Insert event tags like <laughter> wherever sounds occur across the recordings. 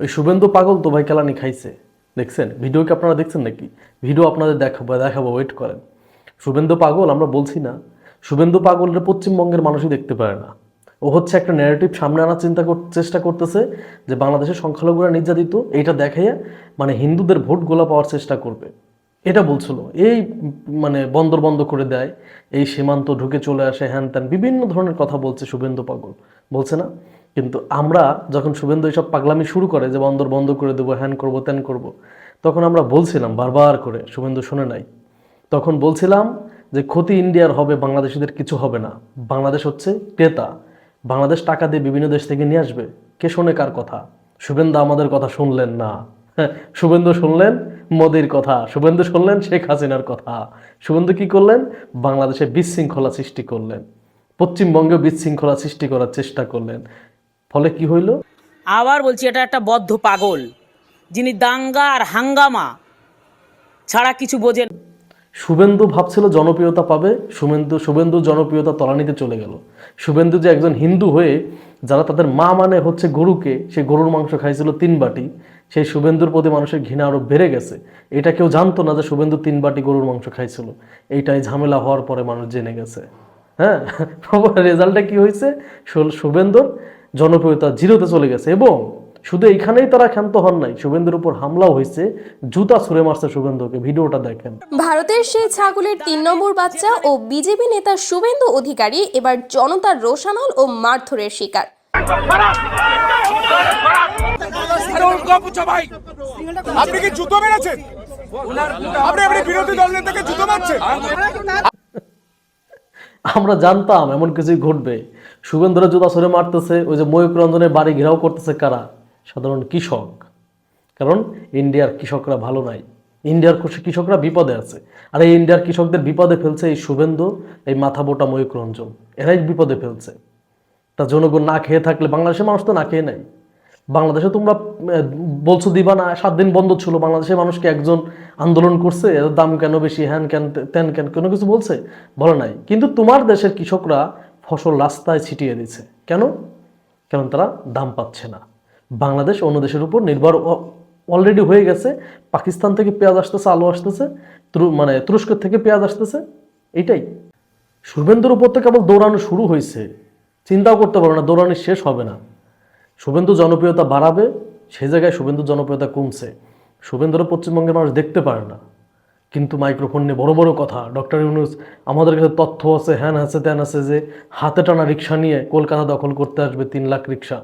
ওই শুভেন্দু পাগল তো ভাই কেলানি খাইছে। দেখছেন? ভিডিও কি আপনারা দেখছেন নাকি? ভিডিও আপনাদের দেখাবো দেখাবো ওয়েট করেন। শুভেন্দু পাগল, আমরা বলছি না। শুভেন্দু পাগলের পশ্চিমবঙ্গের মানুষই দেখতে পারে না। ও হচ্ছে একটা ন্যারেটিভ সামনে আনার চিন্তা চেষ্টা করতেছে যে বাংলাদেশের সংখ্যালঘুরা নির্যাতিত এটা দেখাইয়া মানে হিন্দুদের ভোট গোলা পাওয়ার চেষ্টা করবে। এটা বলছিল। এই মানে বন্দর বন্ধ করে দেয়, এই সীমান্ত ঢুকে চলে আসে হ্যান ত্যান, বিভিন্ন ধরনের কথা বলছে শুভেন্দু পাগল। বলছে না? কিন্তু আমরা যখন শুভেন্দু এইসব পাগলামি শুরু করে যে বন্দর বন্ধ করে দেবো হ্যান করব ত্যান করব তখন আমরা বলছিলাম বারবার করে শুভেন্দু শুনে নাই তখন বলছিলাম যে ক্ষতি ইন্ডিয়ার হবে বাংলাদেশিদের কিছু হবে না। বাংলাদেশ হচ্ছে ক্রেতা বাংলাদেশ টাকা দিয়ে বিভিন্ন দেশ থেকে নিয়ে আসবে কে শোনে কার কথা? শুভেন্দু আমাদের কথা শুনলেন না। হ্যাঁ, শুভেন্দু শুনলেন মোদির কথা শুভেন্দু শুনলেন শেখ হাসিনার কথা। শুভেন্দু কি করলেন? বাংলাদেশে বিশৃঙ্খলা সৃষ্টি করলেন পশ্চিমবঙ্গে বিশৃঙ্খলা সৃষ্টি করার চেষ্টা করলেন। ফলে কি হইল? আবার বলছি এটা একটা বদ্ধ পাগল যিনি দাঙ্গা আর হাঙ্গামা ছাড়া কিছু বোঝেন শুভেন্দু ভাবছিল জনপ্রিয়তা পাবে শুভেন্দু শুভেন্দু জনপ্রিয়তা তলানিতে চলে গেল। শুভেন্দু যে একজন হিন্দু হয়ে যারা তাদের মা মানে হচ্ছে গরুকে সে গরুর মাংস খাইছিল তিন বাটি সেই শুভেন্দুর প্রতি মানুষের ঘৃণা আরও বেড়ে গেছে। এটা কেউ জানতো না যে শুভেন্দু তিন বাটি গরুর মাংস খাইছিল। এইটাই ঝামেলা হওয়ার পরে মানুষ জেনে গেছে। হ্যাঁ <laughs> রেজাল্টটা কি হয়েছে শুভেন্দুর জনপ্রিয়তা জিরোতে চলে গেছে এবং শুধু এইখানেই তারা ক্ষান্ত হন নাই শুভেন্দুর উপর হামলাও হয়েছে। জুতা ছুঁড়ে মারছে শুভেন্দুকে ভিডিওটা দেখেন। ভারতের সেই ছাগলের তিন নম্বর বাচ্চা ও বিজেপি নেতা শুভেন্দু অধিকারী এবার জনতার রোষানল ও মারধরের শিকার। আপনি কি জুতো মেরেছেন? আপনি আপনি বিরোধী দল নেতাকে জুতো মারছেন? আমরা জানতাম এমন কিছুই ঘটবে। শুভেন্দ্র জুতা সরে মারতেছে, ওই যে ময়ূক রঞ্জনের বাড়ি ঘেরাও করতেছে কারা? সাধারণ কৃষক। কারণ ইন্ডিয়ার কৃষকরা ভালো নাই। ইন্ডিয়ার কৃষকরা বিপদে আছে। আর এই ইন্ডিয়ার কৃষকদের বিপদে ফেলছে এই শুভেন্দু, এই মাথা বোটা ময়ূক রঞ্জন। এরাই বিপদে ফেলছে। তা জনগণ না খেয়ে থাকলে বাংলাদেশের মানুষ তো না খেয়ে নাই বাংলাদেশে তোমরা বলছো দিবা না সাত দিন বন্ধ ছিল বাংলাদেশের মানুষকে একজন আন্দোলন করছে দাম কেন বেশি, হ্যান কেন, তেন কেন, কোনো কিছু বলছে? বলে নাই। কিন্তু তোমার দেশের কৃষকরা ফসল রাস্তায় ছিটিয়ে দিচ্ছে কেন? কারণ তারা দাম পাচ্ছে না। বাংলাদেশ অন্য দেশের উপর নির্ভর অলরেডি হয়ে গেছে। পাকিস্তান থেকে পেঁয়াজ আসতেছে, আলু আসতেছে মানে তুরস্ক থেকে পেঁয়াজ আসতেছে এটাই শুভেন্দুর উপর তো কেবল দৌড়ানো শুরু হয়েছে। চিন্তাও করতে পারো না, দৌড়ানো শেষ হবে না। শুভেন্দু জনপ্রিয়তা বাড়াবে, সেই জায়গায় শুভেন্দু জনপ্রিয়তা কমছে। শুভেন্দুরও পশ্চিমবঙ্গের মানুষ দেখতে পারে না। কিন্তু মাইক্রোফোন নিয়ে বড় বড় কথা, ডক্টর ইউনুস, আমাদের কাছে তথ্য আছে, হ্যান আছে, ত্যান আছে যে হাতে টানা রিক্সা নিয়ে কলকাতা দখল করতে আসবে তিন লাখ রিক্সা।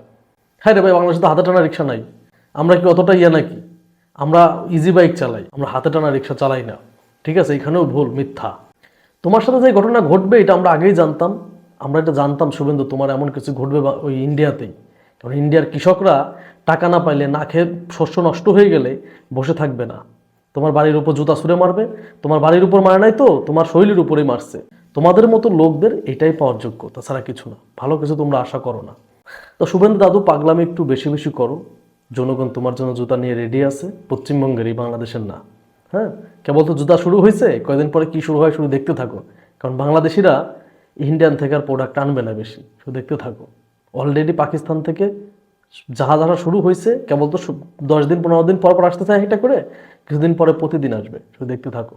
হ্যাঁ রে ভাই, বাংলাদেশে তো হাতে টানা রিক্সা নাই। আমরা কি অতটা ইয়ে নাকি? আমরা ইজি বাইক চালাই, আমরা হাতে টানা রিক্সা চালাই না। ঠিক আছে এখানেও ভুল, মিথ্যা। তোমার সাথে যে ঘটনা ঘটবে, এটা আমরা আগেই জানতাম। আমরা এটা জানতাম, শুভেন্দু, তোমার এমন কিছু ঘটবে ওই ইন্ডিয়াতেই কারণ ইন্ডিয়ার কৃষকরা টাকা না পাইলে না খেয়ে শস্য নষ্ট হয়ে গেলে বসে থাকবে না। তোমার বাড়ির উপর জুতা ছুঁড়ে মারবে, তোমার বাড়ির উপর মারে নাই তো, তোমার শৈলীর উপরেই মারছে। তোমাদের মতো লোকদের এটাই পাওয়ার যোগ্য, তাছাড়া কিছু না। ভালো কিছু তোমরা আশা করো না। তো শুভেন্দু দাদু, পাগলামি একটু বেশি বেশি করো। জনগণ তোমার জন্য জুতা নিয়ে রেডি আছে। পশ্চিমবঙ্গের এই বাংলাদেশের না। হ্যাঁ? কেবল তো জুতা শুরু হয়েছে কয়েকদিন পরে কি শুরু হয় শুধু দেখতে থাকো। কারণ বাংলাদেশিরা ইন্ডিয়ান থেকে আর প্রোডাক্ট আনবে না বেশি, শুধু দেখতে থাকো। অলরেডি পাকিস্তান থেকে যাহা যাহা শুরু হয়েছে কেবল তো দশ দিন, পনেরো দিন পর পর আসতে চায় এটা করে, কিছুদিন পরে প্রতিদিন আসবে। শুধু দেখতে থাকো।